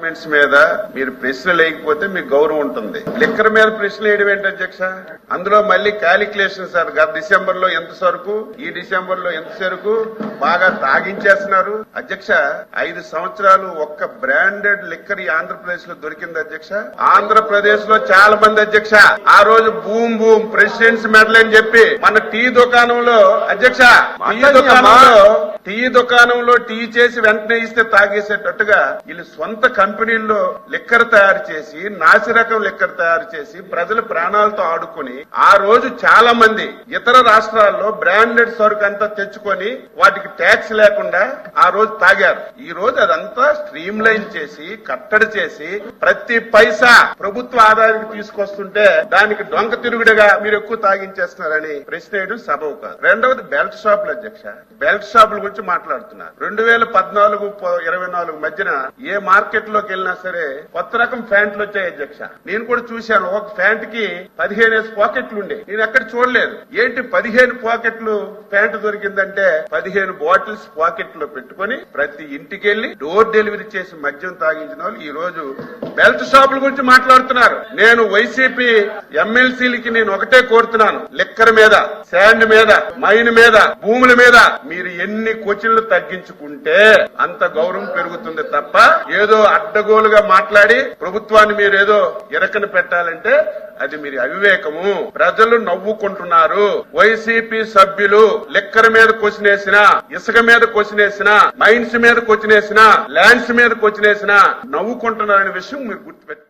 Departments మీద మీరు ప్రశ్న లేకపోతే మీకు గౌరవం ఉంటుంది. లిక్కర్ మీద ప్రశ్న వేయడం ఏంటి అధ్యక్ష? అందులో మళ్ళీ క్యాలిక్యులేషన్ సార్ గత డిసెంబర్లో ఎంత సరుకు? ఈ డిసెంబర్లో ఎంత సరుకు? బాగా తాగించేస్తున్నారు. అధ్యక్ష ఐదు సంవత్సరాలు ఒక్క బ్రాండెడ్ లిక్కర్ ఈ ఆంధ్రప్రదేశ్లో దొరికింది అధ్యక్ష. ఆంధ్రప్రదేశ్లో చాలా మంది అధ్యక్ష ఆ రోజు బూమ్ బూమ్ ప్రెసిడెంట్స్ మెడల్ అని చెప్పి మన టీ దుకాణంలో అధ్యక్ష టీ దుకాణంలో టీ దుకాణంలో టీ చేసి వెంటనే ఇస్తే తాగేసేటట్టుగా వీళ్ళు సొంత కంపెనీల్లో లిక్కర్ తయారు చేసి నాసిరకం లిక్కర్ తయారు చేసి ప్రజల ప్రాణాలతో ఆడుకుని ఆ రోజు చాలా మంది ఇతర రాష్ట్రాల్లో బ్రాండెడ్ సరుకు అంతా తెచ్చుకొని వాటికి ట్యాక్స్ లేకుండా ఆ రోజు తాగారు. ఈ రోజు అదంతా స్ట్రీమ్ లైన్ చేసి కట్టడి చేసి ప్రతి పైసా ప్రభుత్వ ఆదాయానికి తీసుకొస్తుంటే దానికి డొంక తిరుగుడుగా మీరు ఎక్కువ తాగించేస్తున్నారని ప్రశ్న వేయడం కాదు. రెండవది బెల్ట్ షాపులు అధ్యక్ష. బెల్ట్ షాపుల గురించి మాట్లాడుతున్నారు. రెండు వేల పద్నాలుగు ఇరవై నాలుగు మధ్యన ఏ మార్కెట్లో లోకి వెళ్ళినా సరే కొత్త రకం ప్యాంట్లు వచ్చాయి అధ్యక్ష. నేను కూడా చూశాను. ఒక ప్యాంట్కి పదిహేను పాకెట్లు ఉండే నేను ఎక్కడ చూడలేదు. ఏంటి పదిహేను పాకెట్లు ప్యాంట్ దొరికిందంటే పదిహేను బాటిల్స్ పాకెట్లో పెట్టుకుని ప్రతి ఇంటికి వెళ్ళి డోర్ డెలివరీ చేసి మద్యం తాగించిన వాళ్ళు ఈ రోజు బెల్ట్ షాపుల గురించి మాట్లాడుతున్నారు. నేను వైసీపీ ఎమ్మెల్సీలకి నేను ఒకటే కోరుతున్నాను. లిక్కర్ మీద శాండ్ మీద మైన్ మీద భూముల మీద మీరు ఎన్ని కోచిళ్ళు తగ్గించుకుంటే అంత గౌరవం పెరుగుతుంది తప్ప ఏదో అడ్డగోలుగా మాట్లాడి ప్రభుత్వాన్ని మీరు ఏదో ఇరకన పెట్టాలంటే అది మీరు అవివేకము. ప్రజలు నవ్వుకుంటున్నారు. వైసీపీ సభ్యులు లెక్కర మీద కొచ్చినేసిన ఇసుక మీద కొచ్చినేసిన మైన్స్ మీద కొచ్చినేసిన ల్యాండ్స్ మీద కొచ్చినేసిన నవ్వుకుంటున్నారనే విషయం మీరు గుర్తుపెట్టారు